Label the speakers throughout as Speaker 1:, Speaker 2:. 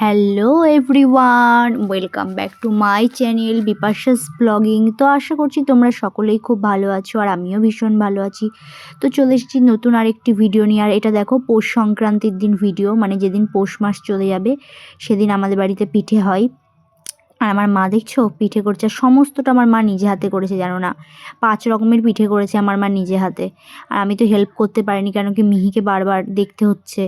Speaker 1: Hello everyone welcome back to my channel Bipasha's blogging তো আশা করছি তোমরা সকলেই খুব ভালো আছো আর আমিও ভীষণ ভালো আছি। তো চলে এসেছি নতুন আরেকটি ভিডিও নিয়ে। আর এটা দেখো, পৌষ সংক্রান্তির দিন ভিডিও মানে যেদিন পৌষ মাস চলে যাবে, সেদিন আমাদের বাড়িতে পিঠে হয়। আর আমার মা, দেখছ, পিঠে করছে। সমস্তটা আমার মা নিজে হাতে করেছে, জানো না? পাঁচ রকমের পিঠে করেছে আমার মা নিজে হাতে। আর আমি তো হেল্প করতে পারিনি, কেন কি মিহিকে বারবার দেখতে হচ্ছে।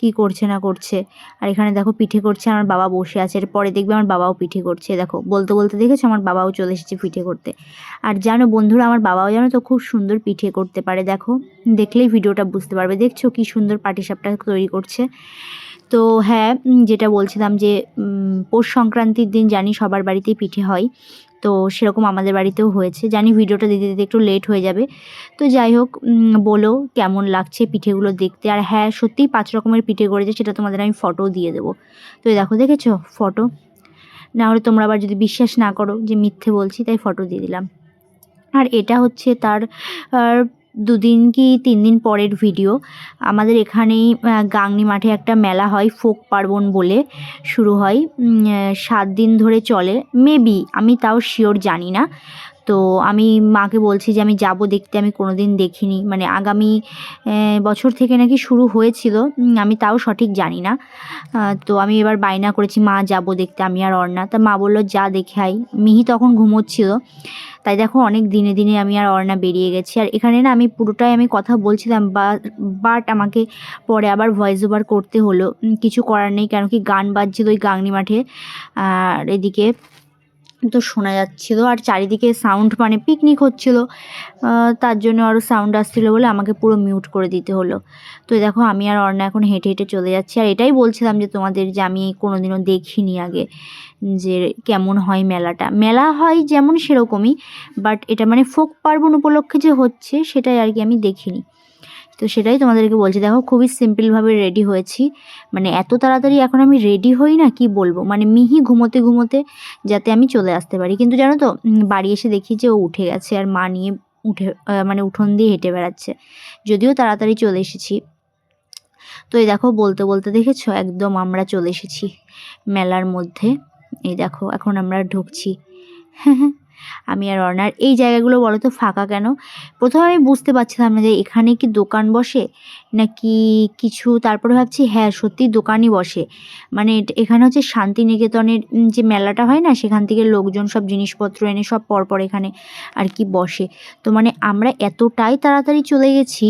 Speaker 1: কি করছে না করছে। আর এখানে দেখো পিঠে করছে, আমার বাবা বসে আছে। এরপরে দেখবে আমার বাবাও পিঠে করছে। দেখো, বলতে বলতে দেখেছ আমার বাবাও চলে এসেছে পিঠে করতে। আর জানো বন্ধুরা, আমার বাবাও জানো তো খুব সুন্দর পিঠে করতে পারে। দেখো, দেখলেই ভিডিওটা বুঝতে পারবে। দেখছ কি সুন্দর পাটিসাপটা তৈরি করছে। তো হ্যাঁ যেটা বলছিলাম যে পৌষ সংক্রান্তির দিন জানি সবার বাড়িতেই পিঠে হয়। তো সেরকম আমাদের বাড়িতেও হয়েছে। জানি ভিডিওটা দিতে দিতে একটু লেট হয়ে যাবে। তো যাই হোক বলো কেমন লাগছে পিঠেগুলো দেখতে? আর হ্যাঁ সত্যিই পাঁচ রকমের পিঠে করেছে, সেটা তোমাদের আমি ফটো দিয়ে দেবো। তো দেখো, দেখেছ? ফটো না হলে তোমরা আবার যদি বিশ্বাস না করো যে মিথ্যে বলছি, তাই ফটো দিয়ে দিলাম। আর এটা হচ্ছে তার দুদিন কি তিন দিন পরের ভিডিও আমাদের এখানেই গাংনি মাঠে একটা মেলা হয়, ফোক পার্বণ বলে শুরু হয়। সাত দিন ধরে চলে। মেবি আমি তাও শিওর জানি না। তো আমি মাকে বলছি যে আমি যাব দেখতে, আমি কোনো দিন দেখিনি। মানে আগামী বছর থেকে নাকি শুরু হয়েছিল আমি তাও সঠিক জানি না। তো আমি এবার বায়না করেছি, মা, যাব দেখতে, আমি আর অর্ণা। তা মা বলল, যা দেখে আই মিহি তখন ঘুমোচ্ছিল। তাই দেখো, অনেক দিনে দিনে আমি আর অর্ণা বেরিয়ে গেছি। আর এখানে না আমি পুরোটাই আমি কথা বলছিলাম, বা, বাট আমাকে পরে আবার ভয়েস ওভার করতে হলো। কিছু করার নেই, কেন কি গান বাজছিল ওই গাংনি মাঠে। আর এদিকে তো শোনা যাচ্ছিল। আর চারিদিকে সাউন্ড মানে পিকনিক হচ্ছিল। তার জন্য আরও সাউন্ড আসছিল বলে আমাকে পুরো মিউট করে দিতে হলো। তো দেখো, আমি আর অর্ণা এখন হেঁটে হেঁটে চলে যাচ্ছি। আর এটাই বলছিলাম যে তোমাদের যে আমি কোনোদিনও দেখিনি আগে যে কেমন হয় মেলাটা। মেলা হয় যেমন সেরকমই বাট এটা মানে ফোক পার্বণ উপলক্ষে যে হচ্ছে, সেটাই আর কি আমি দেখিনি। তো সেটাই তোমাদেরকে বলছি। দেখো, খুবই সিম্পলভাবে রেডি হয়েছি। মানে এত তাড়াতাড়ি এখন আমি রেডি হই না, কি বলব? মানে মিহি ঘুমোতে ঘুমোতে যাতে আমি চলে আসতে পারি। কিন্তু জানো তো বাড়ি এসে দেখি যে ও উঠে গেছে আর মা নিয়ে উঠে মানে উঠোন দিয়ে হেঁটে বেড়াচ্ছে। যদিও তাড়াতাড়ি চলে এসেছি। তো এই দেখো, বলতে বলতে দেখেছ? একদম আমরা চলে এসেছি মেলার মধ্যে। এই দেখো, এখন আমরা ঢুকছি। আমি আর অর্ণার এই জায়গাগুলো বলো তো ফাঁকা কেন? প্রথমে আমি বুঝতে পারছিলাম না যে এখানে কি দোকান বসে নাকি কিছু, তারপরে ভাবছি হ্যাঁ সত্যি দোকানই বসে। মানে এখানে হচ্ছে শান্তিনিকেতনের যে মেলাটা হয় না, সেখান থেকে লোকজন সব জিনিসপত্র এনে সব পরপর এখানে আর কি বসে। তো মানে আমরা এতটাই তাড়াতাড়ি চলে গেছি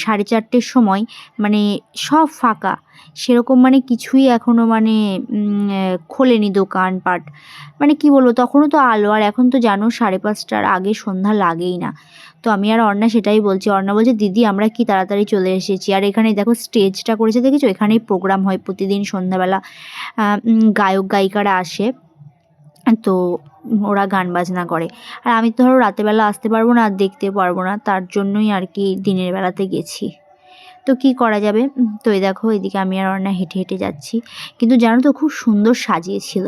Speaker 1: সাড়ে চারটের সময় মানে সব ফাঁকা। সেরকম মানে কিছুই এখনও মানে খোলেনি দোকানপাট। মানে কি বলব, তখনও তো আলো, আর এখন তো জানো সাড়ে পাঁচটার আগে সন্ধ্যা লাগেই না। তো আমি আর অর্ণা সেটাই বলছি, অর্ণা বলছে, দিদি, আমরা কি তাড়াতাড়ি চলে এসেছি? আর এখানে দেখো স্টেজটা করেছে, দেখেছ? এখানেই প্রোগ্রাম হয় প্রতিদিন সন্ধ্যাবেলা। গায়ক, গায়িকারা আসে। তো ওরা গান বাজনা করে। আর আমি তো ধরো রাতেরবেলা আসতে পারব না, আর দেখতে পারব না, তার জন্যই আর কি দিনের বেলাতে গেছি। তো কি করা যাবে? তো এই দেখো, এদিকে আমি আর অর্ণা হেঁটে হেঁটে যাচ্ছি। কিন্তু জানো তো, খুব সুন্দর সাজিয়েছিল।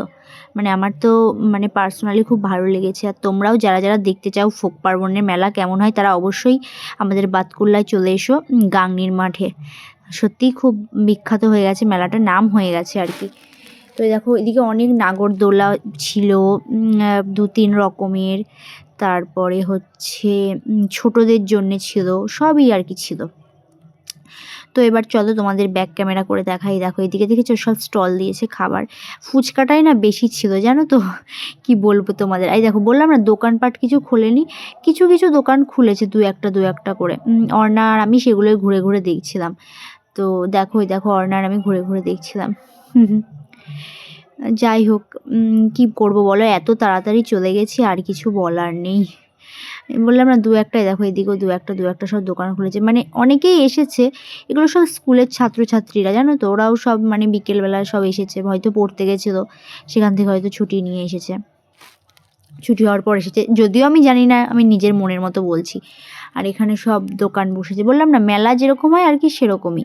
Speaker 1: মানে আমার তো মানে পার্সোনালি খুব ভালো লেগেছে। আর তোমরাও যারা যারা দেখতে চাও ফোক পার্বণের মেলা, কেমন হয় তারা অবশ্যই আমাদের বাতকুল্লায় চলে এসো গাংনির মাঠে। সত্যিই খুব বিখ্যাত হয়ে গেছে, মেলাটার নাম হয়ে গেছে আর কি। তো দেখো এদিকে অনেক নাগরদোলা ছিল দু তিন রকমের। তারপরে হচ্ছে ছোটদের জন্যে ছিল, সবই আর কি ছিল। তো এবার চলো তোমাদের ব্যাক ক্যামেরা করে দেখাই। দেখো এদিকে দেখেছ সব স্টল দিয়েছে খাবার। ফুচকাটাই না বেশি ছিল, জানো তো? কি বলব তোমাদের? এই দেখো বললাম না, দোকানপাট কিছু খোলেনি। কিছু কিছু দোকান খুলেছে দু একটা দু একটা করে। অর্ণা আর আমি সেগুলোই ঘুরে ঘুরে দেখছিলাম। তো দেখো দেখো অর্ণা আর আমি ঘুরে ঘুরে দেখছিলাম। যাই হোক কি করব বলো? এত তাড়াতাড়ি চলে গেছি, আর কিছু বলার নেই। বললাম, না, দু একটাই দেখো এদিকেও দু একটা দু একটা সব দোকান খুলেছে। মানে অনেকেই এসেছে, এগুলো সব স্কুলের ছাত্রছাত্রীরা, জানো তো? ওরাও সব মানে বিকেলবেলা সব এসেছে, হয়তো পড়তে গেছিল সেখান থেকে হয়তো ছুটি নিয়ে এসেছে। ছুটি হওয়ার পর এসেছে, যদিও আমি জানি না, আমি নিজের মনের মতো বলছি। আর এখানে সব দোকান বসেছে। বললাম, না, মেলা যেরকম হয় আর কি সেরকমই।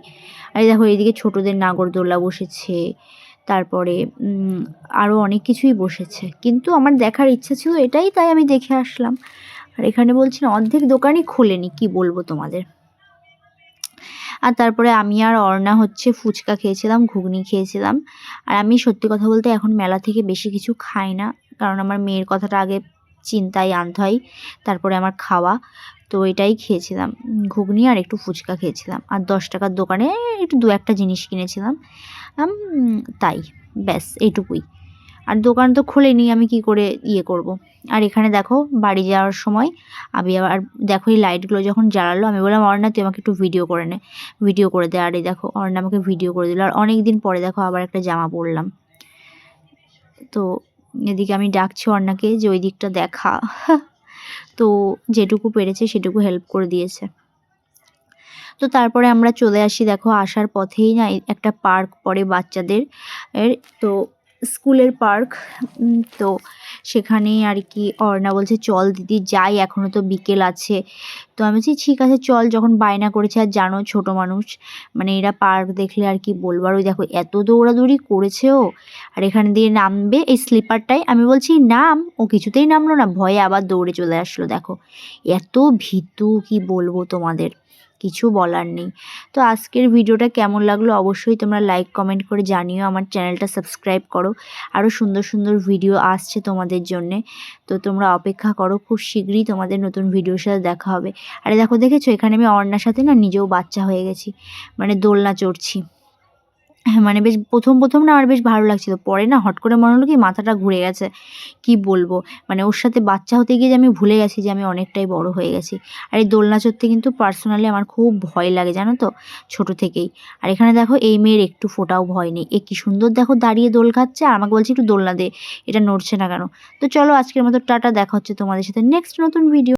Speaker 1: আর দেখো এইদিকে ছোটদের নাগরদোলা বসেছে তারপরে আরও অনেক কিছুই বসেছে। কিন্তু আমার দেখার ইচ্ছা ছিল এটাই, তাই আমি দেখে আসলাম। আর এখানে বলছি না অর্ধেক দোকানই খোলেনি, কি বলব তোমাদের? আর তারপরে আমি আর অর্ণা হচ্ছে ফুচকা খেয়েছিলাম, ঘুগনি খেয়েছিলাম। আর আমি সত্যি কথা বলতে এখন মেলা থেকে বেশি কিছু খাই না। কারণ আমার মেয়ের কথাটা আগে চিন্তায় আনতে হয়, তারপরে আমার খাওয়া। তো এটাই খেয়েছিলাম। ঘুগনি আর একটু ফুচকা খেয়েছিলাম। আর দশ টাকার দোকানে একটু দু একটা জিনিস কিনেছিলাম। তাই, ব্যাস, এইটুকুই। আর দোকান তো খোলেনি, আমি কি করে ইয়ে করব। আর এখানে দেখো, বাড়ি যাওয়ার সময় আমি আবার, দেখো এই লাইটগুলো যখন জ্বালালো, আমি বললাম, অর্ণা, তুই আমাকে একটু ভিডিও করে নে ভিডিও করে দে। আর এই দেখো, অর্ণা আমাকে ভিডিও করে দিল। আর অনেক দিন পরে দেখো, আবার একটা জামা পরলাম। তো এদিকে আমি ডাকছি অর্ণাকে যে ওই দিকটা দেখা। তো যেটুকু পেরেছে সেটুকু হেল্প করে দিয়েছে। তো তারপরে আমরা চলে আসি দেখো আসার পথেই না, একটা পার্ক পড়ে বাচ্চাদের এর, তো স্কুলের পার্ক তো সেখানেই আর কি অর্ণা বলছে, চল দিদি, যাই এখনও তো বিকেল আছে। তো আমি বলছি, ঠিক আছে, চল। যখন বায়না করেছে, আর জানো, ছোট মানুষ মানে এরা পার্ক দেখলে আর কি বলব? আর ওই দেখো, এত দৌড়াদৌড়ি করেছে ও, আর এখানে দিয়ে নামবে এই স্লিপারটাই। আমি বলছি, নাম? ও কিছুতেই নামলো না, ভয়ে আবার দৌড়ে চলে আসলো, দেখো। এত ভীতু, কি বলব তোমাদের? কিছু বলার নেই। তো আজকের ভিডিওটা কেমন লাগল অবশ্যই তোমরা লাইক কমেন্ট করে জানিও, আমার চ্যানেলটা সাবস্ক্রাইব করো। আরও সুন্দর সুন্দর ভিডিও আসছে তোমাদের জন্যে। তো তোমরা অপেক্ষা করো, খুব শীঘ্রই তোমাদের নতুন ভিডিওর সাথে দেখা হবে। আরে দেখো, দেখেছ? এখানে আমি অর্ণার সাথে না নিজেও বাচ্চা হয়ে গেছি। মানে দোলনা চড়ছি। মানে বেশ প্রথম প্রথম না আমার বেশ ভালো লাগছিল। পরে না হট করে মনে হলো কি মাথাটা ঘুরে গেছে। কি বলব? মানে ওর সাথে বাচ্চা হতে গিয়ে যে আমি ভুলে গেছি যে আমি অনেকটাই বড় হয়ে গেছি। আর এই দোলনা চড়তে কিন্তু পার্সোনালি আমার খুব ভয় লাগে, জানো তো? ছোট থেকেই। আর এখানে দেখো এই মেয়ের একটু ফোটাও ভয় নেই। এ কি সুন্দর দেখো দাঁড়িয়ে দোল খাচ্ছে আর আমাকে বলছে একটু দোলনা দে, এটা নড়ছে না কেন? তো চলো আজকের মতো টাটা, দেখা হচ্ছে তোমাদের সাথে নেক্সট নতুন ভিডিও